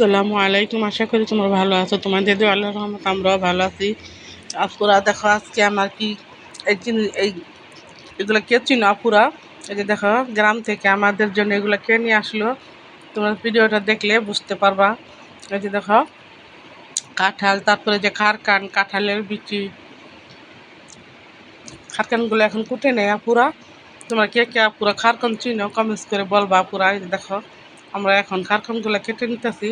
আসসালামু আলাইকুম, আশা করি তোমরা ভালো আছো। তোমাদের দিয়ে আল্লাহ রহমত আমরাও ভালো আছি। আপুরা দেখো, আজকে আমার কি এই এই এগুলো কে চিনো আপুরা? এই যে দেখো, গ্রাম থেকে আমাদের জন্য এগুলো কে নিয়ে আসলো? তোমার ভিডিওটা দেখলে বুঝতে পারবা। এই যে দেখো, কাঁঠাল, তারপরে যে খারকান, কাঁঠালের বিচি। খারকানগুলো এখন কুটে নেয় আপুরা। তোমার কে কে আপুরা, খারকান চিনো কমেন্টস করে বলবা আপুরা। এই যে দেখো আমরা এখন খারখানগুলো কেটে নিতেছি।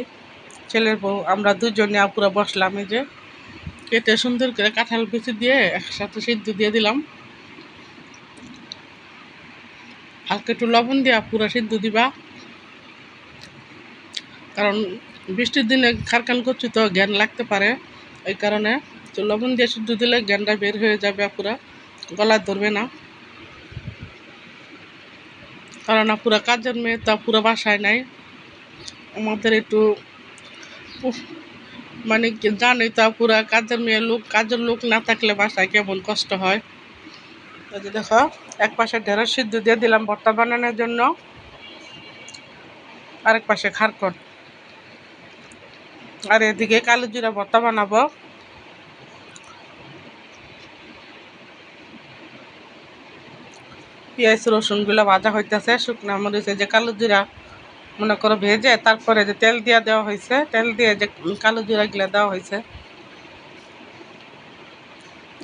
ছেলের বউ, আমরা দুজনে আপুরা বসলাম এই যে। কেটে সুন্দর করে কাঁঠাল বিচি দিয়ে একসাথে সিদ্ধ দিয়ে দিলাম। হালকা একটু লবণ দিয়ে পুরো সিদ্ধ দিবা। কারণ বৃষ্টির দিনে খারখান করছি তো জ্ঞান লাগতে পারে। এই কারণে তো লবণ দিয়ে সিদ্ধ দিলে জ্ঞানটা বের হয়ে যাবে পুরা গলা ধরবে না। কারণ পুরো কাজের মেয়ে তা পুরো বাসায় নাই। আমাদের একটু মানে জানোই তা পুরা কাজের মেয়ে লোক, কাজের লোক না থাকলে বাসায় কেমন কষ্ট হয়। যে দেখো, এক পাশে ঢেঁড়স সিদ্ধ দিয়ে দিলাম ভর্তা বানানোর জন্য। আরেক পাশে খারকট। আর এদিকে কালো জিরা ভর্তা বানাবো। পেঁয়াজ রসুনগুলো ভাজা হইতেছে, শুকনো মরিচে যে কালো জিরা মনে করো ভেজে তারপরে যে তেল দিয়া দেওয়া হয়েছে, তেল দিয়ে যে কালো জিরাগুলো দেওয়া হয়েছে।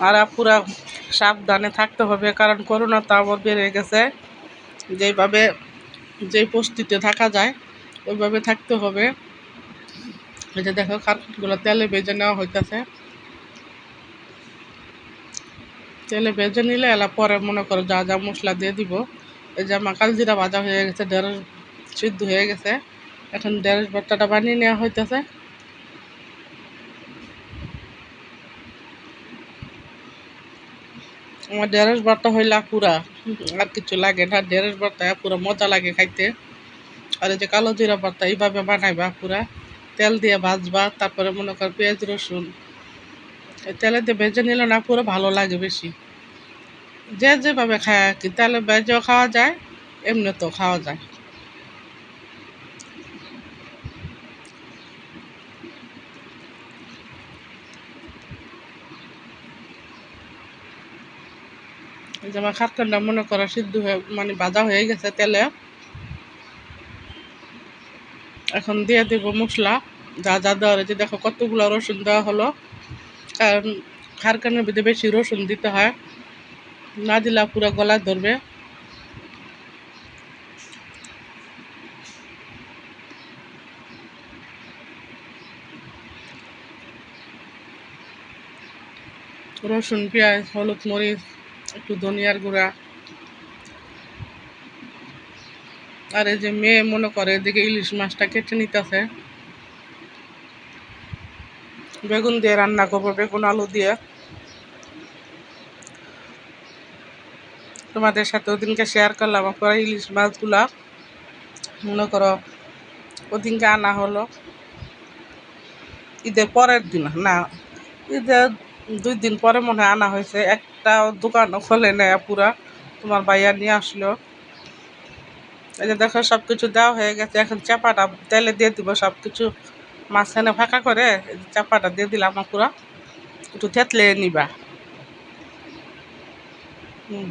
আর পুরা সাবধানে থাকতে হবে, কারণ করোনা তো আবার বেড়ে গেছে। যেইভাবে যেই পরিস্থিতিতে থাকা যায়, ওইভাবে থাকতে হবে। এই যে দেখো কাঠগুলো তেলে বেজে নেওয়া হইতেছে। তেলে ভেজে নিলে এলা পরে মনে করো যা যা মশলা দিয়ে দিব। এই যে আমার কালজিরা ভাজা হয়ে গেছে, ঢেঁড়স সিদ্ধ হয়ে গেছে। এখন ঢেঁড়স ভর্তাটা বানিয়ে নেওয়া হইতেছে। আমার ঢেঁড়স ভর্তা হইলা পুরা, আর কিছু লাগে না। ঢেঁড়স ভর্তা পুরো মজা লাগে খাইতে। আর এই যে কালো জিরা ভর্তা এইভাবে বানাইবা পুরা। তেল দিয়ে ভাজবা, তারপরে মনে কর পেঁয়াজ, রসুন। তেলে দিয়ে ভেজে নিলে না পুরো ভালো লাগে বেশি। যে যেভাবে খায় আর কি তেলে ভেজেও খাওয়া যায়, এমনিতেও খাওয়া যায়। যে আমার মনে করা সিদ্ধ হয়ে মানে বাজা হয়ে গেছে তেলে। এখন দিয়ে দেবো মশলা। যা যা দেওয়া রয়েছে দেখো কতগুলো রসুন দেওয়া হলো। কারণ খারকানের ভিতরে বেশি রসুন দিতে হয়। না দিলে পুরো গলা ধরবে। রসুন, পেঁয়াজ, হলুদ, মরিচ একটু ধনিয়ার গুঁড়া। আর এই যে মেয়ে মনে করে এদিকে ইলিশ মাছটা কেটে নিতেছে। বেগুন দিয়ে রান্না করব, বেগুন, আলু দিয়ে। তোমাদের সাথে ওদিনকে শেয়ার করলাম, আপনার ইলিশ মাছগুলা, মনে করো, ওদিনকে আনা হলো। ঈদের পরের দিন, না, ঈদের দুই দিন পরে মনে হয় আনা হয়েছে। একটা দোকানও খোলে নেয় পুরা তোমার ভাইয়া নিয়ে আসলো। এই যে দেখো সব কিছু দেওয়া হয়ে গেছে। এখন চাপাটা তেলে দিয়ে দিব। সব কিছু মাঝখানে ফাঁকা করে চাপাটা দিয়ে দিলাম পুরা একটু থেতলে নিবা। হুম।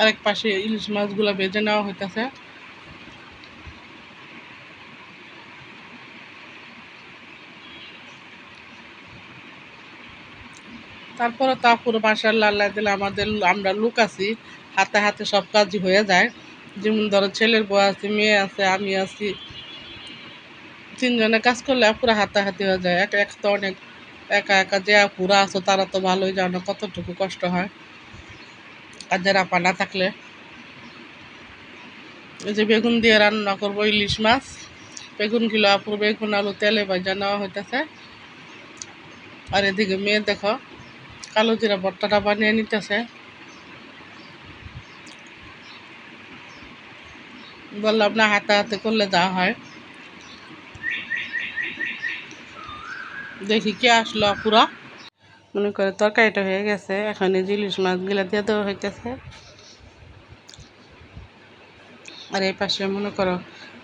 আরেক পাশে ইলিশ মাছগুলো বেজে নেওয়া হইতেছে। তারপরে তা পুরো বাসার লাল্লা দিলে আমাদের আমরা লোক আছি, হাতে হাতে সব কাজই হয়ে যায়। যেমন ধরো ছেলের বউ আছে, মেয়ে আছে, আমি আছি। তিনজনে কাজ করলে পুরো হাতাহাতি হয়ে যায়। এক এক তো অনেক একা একা যে পুরা আছো, তারা তো ভালোই জানো কতটুকু কষ্ট হয়। কাজের আপা না থাকলে? এই যে বেগুন দিয়ে রান্না করব, ইলিশ মাছ। বেগুন কিলো আপুর বেগুন, আলু, তেলে ভাজা নেওয়া হইতেছে। আর এদিকে মেয়ে দেখো, কালো জিরা ভর্তাটা বানিয়ে নিতেছে। বললাম, না, হাতে হাতে করলে যা হয়। দেখি কে আসলো পুরা মনে করে তরকারিটা হয়ে গেছে। এখন এই ইলিশ মাছগুলো দিয়ে দেওয়া হইতেছে। আর এই পাশে মনে করো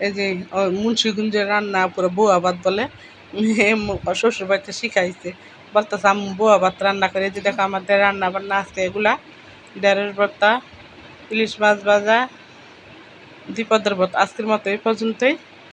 এই যে মুন্সিগঞ্জের রান্না পুরো বোয়া ভাত বলে। শ্বশুর বাড়িতে শিখাইছে। বলতেছে, আম্মু, বোয়া ভাত রান্না করে যে দেখো আমাদের রান্না বান্না আছে এগুলা। ডেরের ভর্তা, ইলিশ মাছ ভাজা দ্বিপদের ভাত আজকের মতো এই পর্যন্তই।